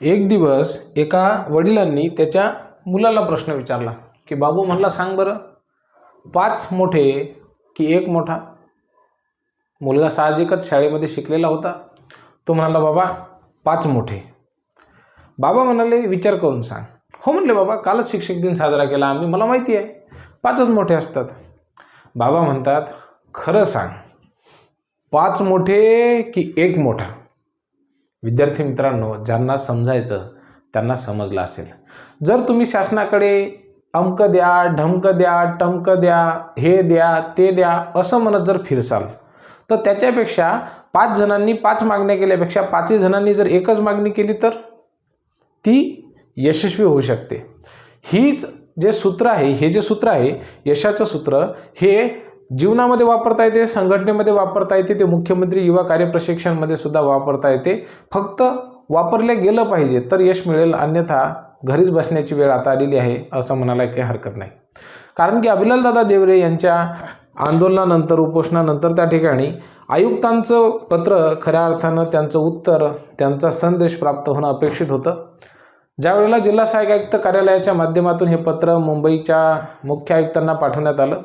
एक दिवस एका वडिलांनी त्याच्या मुलाला प्रश्न विचारला की बाबू म्हणला सांग बरं पाच मोठे की एक मोठा? मुलगा साहजिकच शाळेमध्ये शिकलेला होता. तो म्हणाला बाबा पाच मोठे. बाबा म्हणाले विचार करून सांग. हो म्हणले बाबा कालच शिक्षक दिन साजरा केला आम्ही मला माहिती आहे पाचच मोठे असतात. बाबा म्हणतात खरं सांग पाच मोठे की एक मोठा? विद्यार्थी मित्रांनो ज्यांना समजायचं त्यांना समजलं असेल. जर तुम्ही शासनाकडे अमक द्या ढमक द्या टमक द्या हे द्या ते द्या असं म्हणत जर फिरसाल तर त्याच्यापेक्षा पाच जणांनी पाच मागण्या केल्यापेक्षा पाचही जणांनी जर एकच मागणी केली तर ती यशस्वी होऊ शकते. हीच जे सूत्र आहे हे जे सूत्र आहे यशाचं सूत्र हे जीवनामध्ये वापरता येते संघटनेमध्ये वापरता येते ते मुख्यमंत्री युवा कार्यप्रशिक्षणमध्ये सुद्धा वापरता येते. फक्त वापरल्या गेलं पाहिजे तर यश मिळेल अन्यथा घरीच बसण्याची वेळ आता आलेली आहे असं म्हणायला काही हरकत नाही. कारण की अभिलालदादा देवरे यांच्या आंदोलनानंतर उपोषणानंतर त्या ठिकाणी आयुक्तांचं पत्र खऱ्या अर्थानं त्यांचं उत्तर त्यांचा संदेश प्राप्त होणं अपेक्षित होतं. ज्यावेळेला जिल्हा सहाय्यक आयुक्त कार्यालयाच्या माध्यमातून हे पत्र मुंबईच्या मुख्य आयुक्तांना पाठवण्यात आलं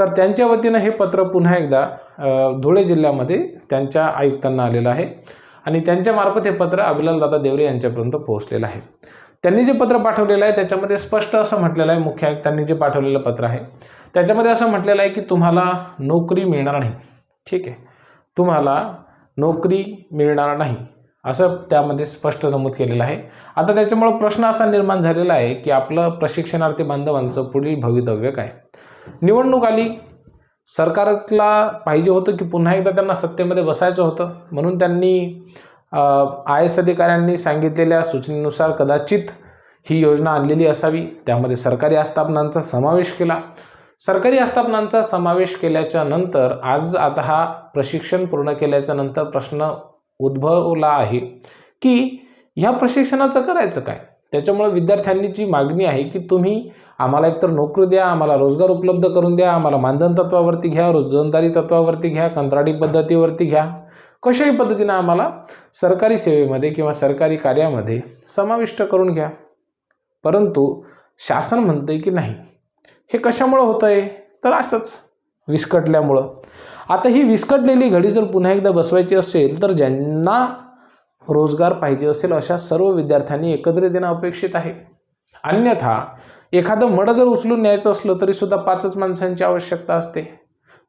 तर त्यांच्या वतीनं हे पत्र पुन्हा एकदा धुळे जिल्ह्यामध्ये त्यांच्या आयुक्तांना आलेलं आहे. आणि त्यांच्यामार्फत हे पत्र अभिलालदादा देवरे यांच्यापर्यंत पोहोचलेलं आहे. त्यांनी जे पत्र पाठवलेलं आहे त्याच्यामध्ये स्पष्ट असं म्हटलेलं आहे मुख्य आयुक्तांनी जे पाठवलेलं पत्र आहे त्याच्यामध्ये असं म्हटलेलं आहे की तुम्हाला नोकरी मिळणार नाही. ठीक आहे. तुम्हाला नोकरी मिळणार नाही. असं त्यामध्ये स्पष्ट नमूद केलेलं आहे. आता त्याच्यामुळं प्रश्न असा निर्माण झालेला आहे की आपलं प्रशिक्षणार्थी बांधवांचं पुढील भवितव्य काय? निवडणूक आली. सरकारला पाहिजे होतं की पुन्हा एकदा त्यांना सत्तेमध्ये बसायचं होतं. म्हणून त्यांनी आय एस अधिकाऱ्यांनी सांगितलेल्या सूचनेनुसार कदाचित ही योजना आणलेली असावी. त्यामध्ये सरकारी आस्थापनांचा समावेश केला. सरकारी आस्थापनांचा समावेश केल्याच्यानंतर आज आता हा प्रशिक्षण पूर्ण केल्याच्यानंतर प्रश्न उद्भवला आहे की ह्या प्रशिक्षणाचं करायचं काय? त्याच्यामुळे विद्यार्थ्यांची मागणी आहे की तुम्ही आम्हाला एकतर नोकरी द्या आम्हाला रोजगार उपलब्ध करून द्या आम्हाला मानधन तत्वावरती घ्या रोजंदारी तत्वावरती घ्या कंत्राटी पद्धतीवरती घ्या. कशाही पद्धतीनं आम्हाला सरकारी सेवेमध्ये किंवा सरकारी कार्यामध्ये समाविष्ट करून घ्या. परंतु शासन म्हणतंय की नाही? हे कशामुळं होतं आहे तर असंच विस्कटल्यामुळं. आता ही विस्कटलेली घडी जर पुन्हा एकदा बसवायची असेल तर ज्यांना रोजगार पाहिजे असेल अशा सर्व विद्यार्थ्यांनी एकत्रित येणं अपेक्षित आहे. अन्यथा एखादं मड जर उचलून न्यायचं असलं तरीसुद्धा पाचच माणसांची आवश्यकता असते.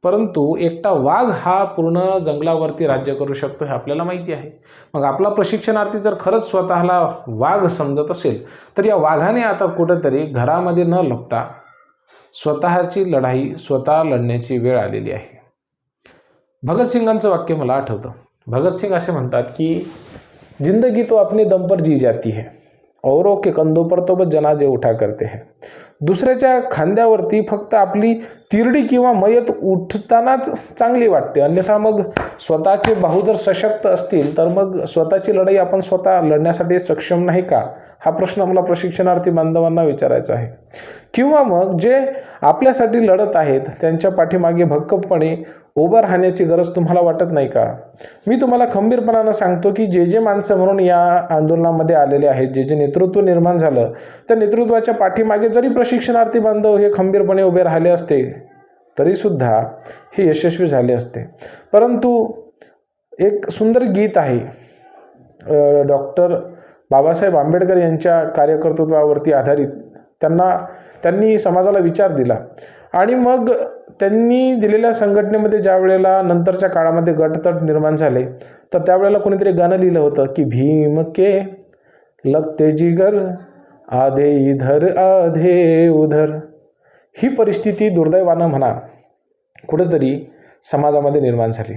परंतु एकटा वाघ हा पूर्ण जंगलावरती राज्य करू शकतो हे आपल्याला माहिती आहे. मग आपला प्रशिक्षणार्थी जर खरंच स्वतःला वाघ समजत असेल तर या वाघाने आता कुठंतरी घरामध्ये न लपता स्वतःची लढाई स्वतः लढण्याची वेळ आलेली आहे. भगतसिंगांचं वाक्य मला आठवतं. भगतसिंग असे म्हणतात की जिंदगी तो अपने दम पर जी जाती है। औरों के कंधों पर तो बस जनाजे उठा करते हैं। दुसऱ्याच्या खांद्यावरती फक्त आपली तिरडी किंवा मयत उठतानाच चांगली वाटते. अन्यथा मग स्वतःचे भाऊ जर सशक्त असतील तर मग स्वतःची लढाई आपण स्वतः लढण्यासाठी सक्षम नाही का? हा प्रश्न मला प्रशिक्षणार्थी बांधवांना विचारायचा आहे. किंवा मग जे आपल्यासाठी लढत आहेत त्यांच्या पाठीमागे भक्कमपणे उभं राहण्याची गरज तुम्हाला वाटत नाही का? मी तुम्हाला खंबीरपणानं सांगतो की जे जे माणसं म्हणून या आंदोलनामध्ये आलेले आहेत जे जे नेतृत्व निर्माण झालं त्या नेतृत्वाच्या पाठीमागे जरी प्रश्न प्रशिक्षणार्थी बांधव हे खंबीरपणे उभे राहिले असते तरीसुद्धा हे यशस्वी झाले असते. परंतु एक सुंदर गीत आहे. डॉक्टर बाबासाहेब आंबेडकर यांच्या कार्यकर्तृत्वावरती आधारित. त्यांना त्यांनी समाजाला विचार दिला आणि मग त्यांनी दिलेल्या संघटनेमध्ये ज्या वेळेला नंतरच्या काळामध्ये गटतट निर्माण झाले तर त्यावेळेला कोणीतरी गाणं लिहिलं होतं की भीम के लगते जिगर आधे इधर आधे उधर. ही परिस्थिती दुर्दैवानं म्हणा कुठंतरी समाजामध्ये निर्माण झाली.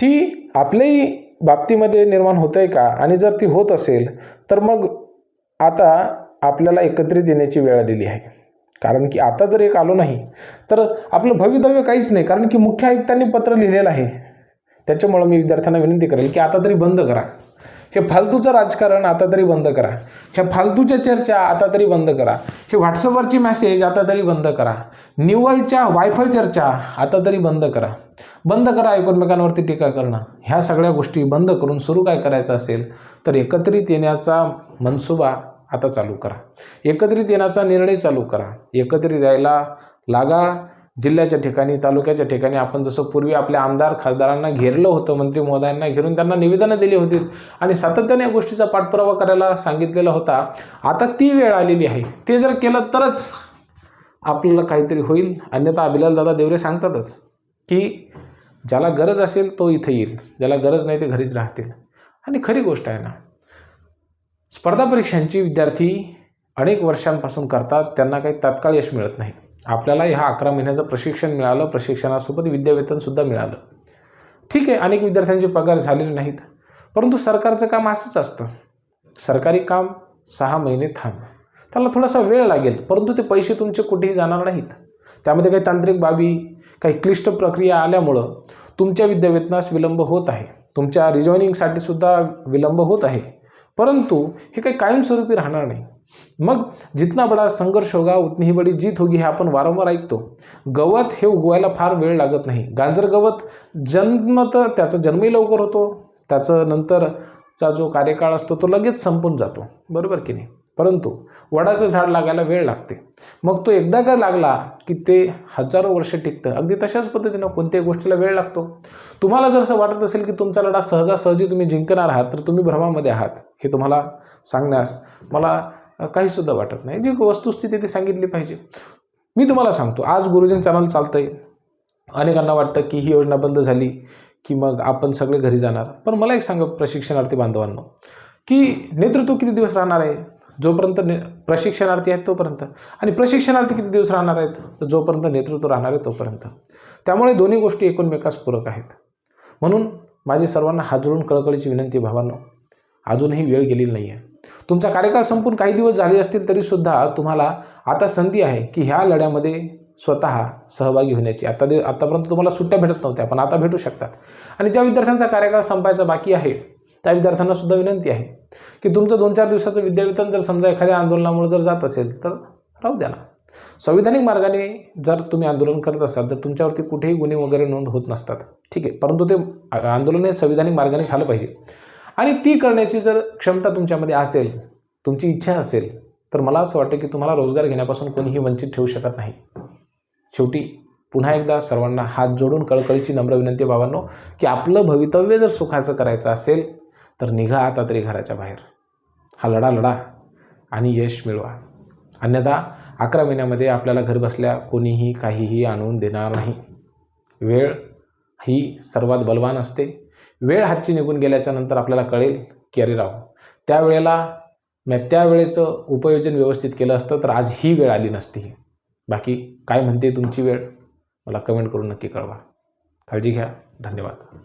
ती आपल्याही बाबतीमध्ये निर्माण होत आहे का? आणि जर ती होत असेल तर मग आता आपल्याला एकत्रित येण्याची वेळ आलेली आहे. कारण की आता जर एक आलो नाही तर आपलं भवितव्य काहीच नाही. कारण की मुख्य आयुक्तांनी पत्र लिहिलेलं आहे. त्याच्यामुळं मी विद्यार्थ्यांना विनंती करेल की आता तरी बंद करा. हे फालतूचं राजकारण आता तरी बंद करा. ह्या फालतूच्या चर्चा आता तरी बंद करा. हे व्हॉट्सअपवरची मेसेज आता तरी बंद करा. निव्वलच्या वायफळ चर्चा आता तरी बंद करा. बंद करा एकमेकांवरती टीका करणं. ह्या सगळ्या गोष्टी बंद करून सुरू काय करायचं असेल तर एकत्रित येण्याचा मनसुबा आता चालू करा. एकत्रित येण्याचा निर्णय चालू करा. एकत्रित यायला लागा. जिल्ह्याच्या ठिकाणी तालुक्याच्या ठिकाणी आपण जसं पूर्वी आपल्या आमदार खासदारांना घेरलं होतं मंत्री महोदयांना घेरून त्यांना निवेदनं दिली होती आणि सातत्याने या गोष्टीचा पाठपुरावा करायला सांगितलेला होता. आता ती वेळ आलेली आहे. ते जर केलं तरच आपल्याला काहीतरी होईल. अन्यथा अभिलाल दादा देवरे सांगतातच की ज्याला गरज असेल तो इथं येईल. ज्याला गरज नाही ते घरीच राहतील. आणि खरी गोष्ट आहे ना स्पर्धा परीक्षांची विद्यार्थी अनेक वर्षांपासून करतात त्यांना काही तात्काळ यश मिळत नाही. आपल्याला ह्या अकरा महिन्याचं प्रशिक्षण मिळालं प्रशिक्षणासोबत विद्यावेतनसुद्धा मिळालं. ठीक आहे अनेक विद्यार्थ्यांचे पगार झालेले नाहीत परंतु सरकारचं काम असंच असतं. सरकारी काम सहा महिने थांब. त्याला थोडासा वेळ लागेल परंतु ते पैसे तुमचे कुठेही जाणार नाहीत. त्यामध्ये काही तांत्रिक बाबी काही क्लिष्ट प्रक्रिया आल्यामुळं तुमच्या विद्यावेतनास विलंब होत आहे. तुमच्या रिजॉईनिंगसाठी सुद्धा विलंब होत आहे. परंतु हे काही कायमस्वरूपी राहणार नाही. मग जितना बडा संघर्ष होगा उतनी ही बडी जीत होगी हे आपण वारंवार ऐकतो. गवत हे उगवायला फार वेळ लागत नाही. गांजर गवत जन्म तर त्याचा जन्मही लवकर होतो. त्याचं नंतरचा जो कार्यकाळ असतो तो लगेच संपून जातो. बरोबर की नाही? परंतु वडाचं झाड लागायला वेळ लागते. मग तो एकदा का लागला की ते हजारो वर्ष टिकतं? अगदी तशाच पद्धतीनं कोणत्याही गोष्टीला वेळ लागतो. तुम्हाला जर असं वाटत असेल की तुमचा लढा सहजासहजी तुम्ही जिंकणार आहात तर तुम्ही भ्रमामध्ये आहात. हे तुम्हाला सांगण्यास मला काहीसुद्धा वाटत नाही. जी वस्तुस्थिती ती सांगितली पाहिजे. मी तुम्हाला सांगतो आज गुरुजन चॅनल चालतं आहे अनेकांना वाटतं की ही योजना बंद झाली की मग आपण सगळे घरी जाणार. पण मला एक सांगा प्रशिक्षणार्थी बांधवांनो की नेतृत्व किती दिवस राहणार आहे? जोपर्यंत ने प्रशिक्षणार्थी आहेत तोपर्यंत. आणि प्रशिक्षणार्थी किती दिवस राहणार आहेत? तर जोपर्यंत नेतृत्व राहणार आहे तोपर्यंत. त्यामुळे दोन्ही गोष्टी एकूणमेकास पूरक आहेत. म्हणून माझी सर्वांना हात जोडून कळकळीची विनंती आहे भावांनो अजूनही वेळ गेलेली नाही आहे तुमचा कार्यकाळ संपून काही दिवस झाले असतील तरीसुद्धा तुम्हाला आता संधी आहे की ह्या लढ्यामध्ये स्वतः सहभागी होण्याची. आता दे आतापर्यंत तुम्हाला सुट्ट्या भेटत नव्हत्या पण आता भेटू शकतात. आणि ज्या विद्यार्थ्यांचा कार्यकाळ संपायचा बाकी आहे त्या विद्यार्थ्यांना सुद्धा विनंती आहे की तुमचं दोन चार दिवसाचं विद्यावेतन जर समजा एखाद्या आंदोलनामुळे जर जात असेल तर राहू द्या ना. संविधानिक मार्गाने जर तुम्ही आंदोलन करत असाल तर तुमच्यावरती कुठेही गुन्हे वगैरे नोंद होत नसतात. ठीक आहे परंतु ते आंदोलन हे संविधानिक मार्गाने झालं पाहिजे. आणि ती करण्याची जर क्षमता तुमच्यामध्ये असेल तुमची इच्छा असेल तर मला असं वाटतं की तुम्हाला रोजगार घेण्यापासून कोणीही वंचित ठेवू शकत नाही. शेवटी पुन्हा एकदा सर्वांना हात जोडून कळकळीची नम्र विनंती बाबांनो की आपलं भवितव्य जर सुखाचं करायचं असेल तर निघा आता तरी घराच्या बाहेर. हा लढा लढा आणि यश मिळवा. अन्यथा अकरा महिन्यामध्ये आपल्याला घर बसल्या कोणीही काहीही आणून देणार नाही. वेळ ही सर्वात बलवान असते. वेळ हातची निघून गेल्याच्यानंतर आपल्याला कळेल की अरे राव त्यावेळेला मग त्यावेळेचं उपयोजन व्यवस्थित केलं असतं तर आज ही वेळ आली नसती. बाकी काय म्हणते तुमची वेळ? मला कमेंट करून नक्की कळवा. काळजी घ्या. धन्यवाद.